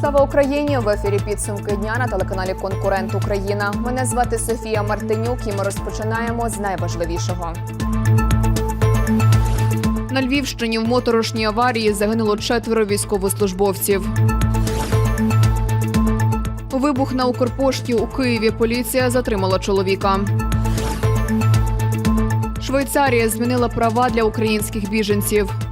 Слава Україні! В ефірі підсумки дня на телеканалі Конкурент Україна. Мене звати Софія Мартинюк, і ми розпочинаємо з найважливішого. На Львівщині в моторошній аварії загинуло четверо військовослужбовців. Вибух на Укрпошті у Києві. Поліція затримала чоловіка. Швейцарія змінила права для українських біженців.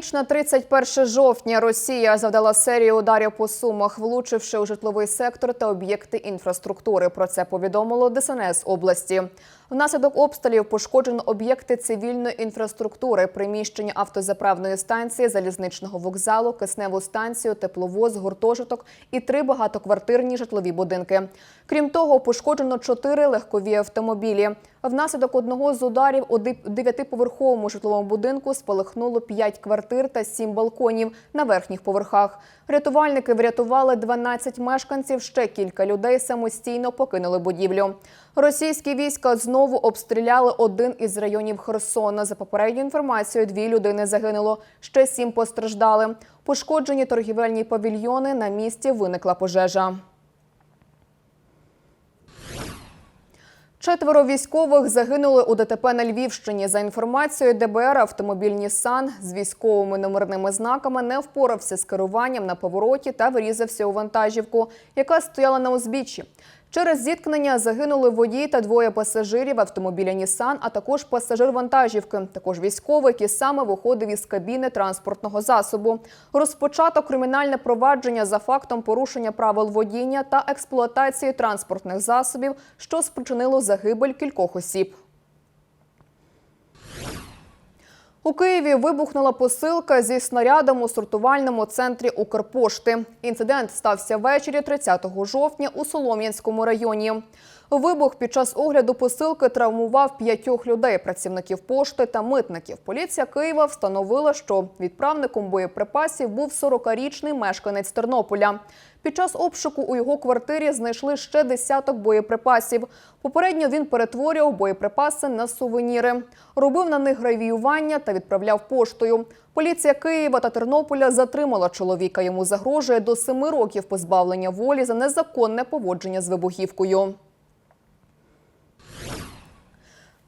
Ніч на 31 жовтня Росія завдала серію ударів по сумах, влучивши у житловий сектор та об'єкти інфраструктури. Про це повідомило ДСНС області. Внаслідок обстрілів пошкоджено об'єкти цивільної інфраструктури, приміщення автозаправної станції, залізничного вокзалу, кисневу станцію, тепловоз, гуртожиток і три багатоквартирні житлові будинки. Крім того, пошкоджено чотири легкові автомобілі. Внаслідок одного з ударів у дев'ятиповерховому житловому будинку спалахнуло п'ять квартир та сім балконів на верхніх поверхах. Рятувальники врятували 12 мешканців. Ще кілька людей самостійно покинули будівлю. Російські війська знову обстріляли один із районів Херсона. За попередньою інформацією, дві людини загинуло. Ще сім постраждали. Пошкоджені торгівельні павільйони. На місці виникла пожежа. Четверо військових загинули у ДТП на Львівщині. За інформацією ДБР, автомобіль Нісан з військовими номерними знаками не впорався з керуванням на повороті та врізався у вантажівку, яка стояла на узбіччі. Через зіткнення загинули водій та двоє пасажирів автомобіля Нісан, а також пасажир вантажівки. Також військовий, який саме виходив із кабіни транспортного засобу. Розпочато кримінальне провадження за фактом порушення правил водіння та експлуатації транспортних засобів, що спричинило загибель кількох осіб. У Києві вибухнула посилка зі снарядом у сортувальному центрі Укрпошти. Інцидент стався ввечері 30 жовтня у Солом'янському районі. Вибух під час огляду посилки травмував п'ятьох людей, працівників пошти та митників. Поліція Києва встановила, що відправником боєприпасів був 40-річний мешканець Тернополя. Під час обшуку у його квартирі знайшли ще десяток боєприпасів. Попередньо він перетворював боєприпаси на сувеніри, робив на них гравіювання та відправляв поштою. Поліція Києва та Тернополя затримала чоловіка. Йому загрожує до семи років позбавлення волі за незаконне поводження з вибухівкою.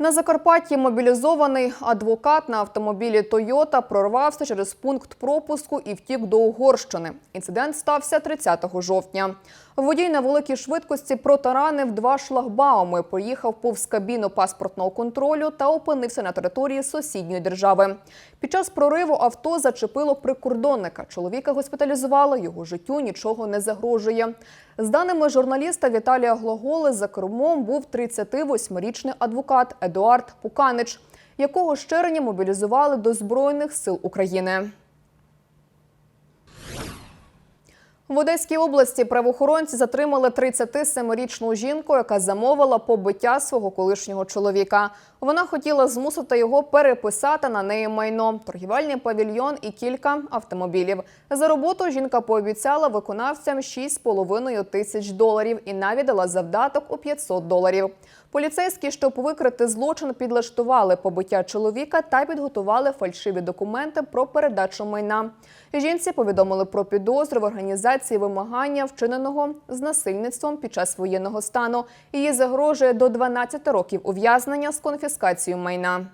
На Закарпатті мобілізований адвокат на автомобілі Тойота прорвався через пункт пропуску і втік до Угорщини. Інцидент стався 30 жовтня. Водій на великій швидкості протаранив два шлагбауми, поїхав повз кабіну паспортного контролю та опинився на території сусідньої держави. Під час прориву авто зачепило прикордонника. Чоловіка госпіталізували, його життю нічого не загрожує. З даними журналіста Віталія Глаголи, за кермом був 38-річний адвокат Едуард Пуканич, якого з червня мобілізували до Збройних сил України. В Одеській області правоохоронці затримали 37-річну жінку, яка замовила побиття свого колишнього чоловіка. Вона хотіла змусити його переписати на неї майно, торгівельний павільйон і кілька автомобілів. За роботу жінка пообіцяла виконавцям 6,5 тисяч доларів і навіть дала завдаток у 500 доларів. Поліцейські, щоб викрити злочин, підлаштували побиття чоловіка та підготували фальшиві документи про передачу майна. Жінці повідомили про підозру в організації вимагання вчиненого з насильництвом під час воєнного стану. Її загрожує до 12 років ув'язнення з конфіскацією майна.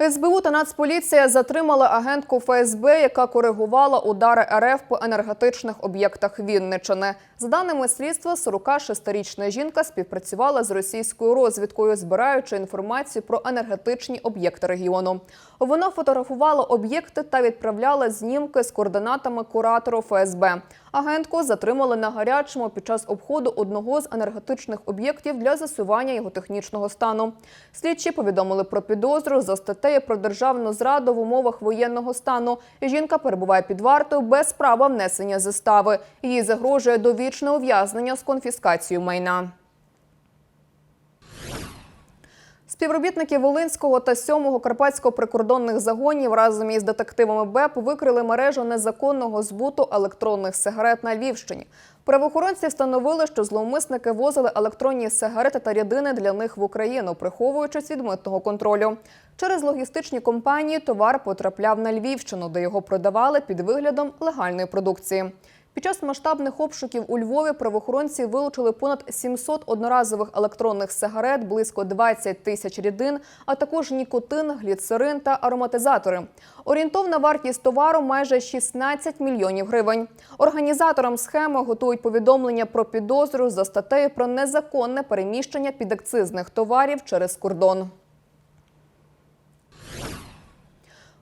СБУ та Нацполіція затримали агентку ФСБ, яка коригувала удари РФ по енергетичних об'єктах Вінничини. За даними слідства, 46-річна жінка співпрацювала з російською розвідкою, збираючи інформацію про енергетичні об'єкти регіону. Вона фотографувала об'єкти та відправляла знімки з координатами куратору ФСБ. Агентку затримали на гарячому під час обходу одного з енергетичних об'єктів для засування його технічного стану. Слідчі повідомили про підозру за статтею про державну зраду в умовах воєнного стану. Жінка перебуває під вартою без права внесення застави. Їй загрожує довічне ув'язнення з конфіскацією майна. Співробітники Волинського та 7-го Карпатського прикордонних загонів разом із детективами БЕП викрили мережу незаконного збуту електронних сигарет на Львівщині. Правоохоронці встановили, що зловмисники возили електронні сигарети та рядини для них в Україну, приховуючись від митного контролю. Через логістичні компанії товар потрапляв на Львівщину, де його продавали під виглядом легальної продукції. Під час масштабних обшуків у Львові правоохоронці вилучили понад 700 одноразових електронних сигарет, близько 20 тисяч рідин, а також нікотин, гліцерин та ароматизатори. Орієнтовна вартість товару майже 16 мільйонів гривень. Організаторам схеми готують повідомлення про підозру за статтею про незаконне переміщення підакцизних товарів через кордон.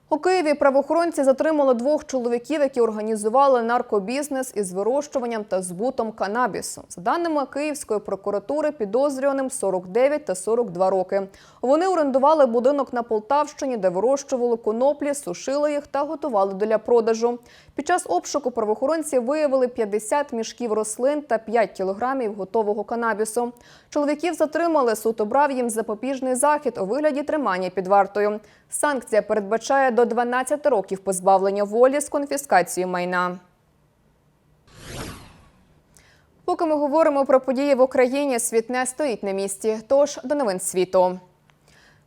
У Києві правоохоронці затримали двох чоловіків, які організували наркобізнес із вирощуванням та збутом канабісу. За даними Київської прокуратури, підозрюваним 49 та 42 роки. Вони орендували будинок на Полтавщині, де вирощували коноплі, сушили їх та готували для продажу. Під час обшуку правоохоронці виявили 50 мішків рослин та 5 кілограмів готового канабісу. Чоловіків затримали, суд обрав їм запобіжний захід у вигляді тримання під вартою. Санкція передбачає до 12 років позбавлення волі з конфіскацією майна. Поки ми говоримо про події в Україні, світ не стоїть на місці. Тож до новин світу.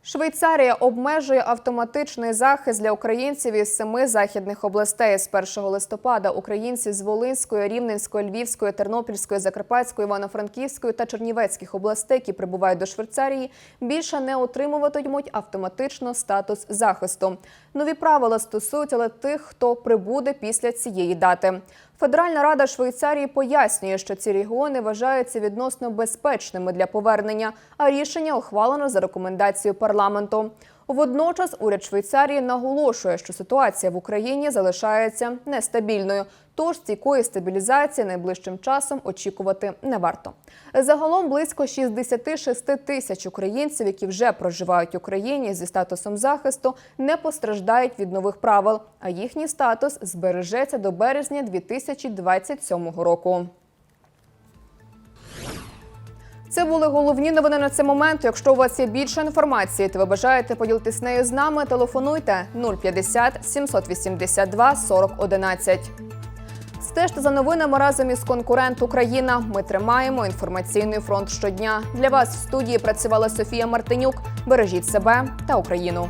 Швейцарія обмежує автоматичний захист для українців із семи західних областей. З 1 листопада українці з Волинської, Рівненської, Львівської, Тернопільської, Закарпатської, Івано-Франківської та Чернівецьких областей, які прибувають до Швейцарії, більше не отримуватимуть автоматично статус захисту. Нові правила стосуються тих, хто прибуде після цієї дати. Федеральна рада Швейцарії пояснює, що ці регіони вважаються відносно безпечними для повернення, а рішення ухвалено за рекомендацією парламенту. Водночас уряд Швейцарії наголошує, що ситуація в Україні залишається нестабільною, тож стійкої стабілізації найближчим часом очікувати не варто. Загалом близько 66 тисяч українців, які вже проживають в Україні зі статусом захисту, не постраждають від нових правил, а їхній статус збережеться до березня 2027 року. Це були головні новини на цей момент. Якщо у вас є більше інформації, та ви бажаєте поділитись нею з нами, телефонуйте 050 782 40 11. Стежте за новинами разом із конкурент Україна. Ми тримаємо інформаційний фронт щодня. Для вас в студії працювала Софія Мартинюк. Бережіть себе та Україну.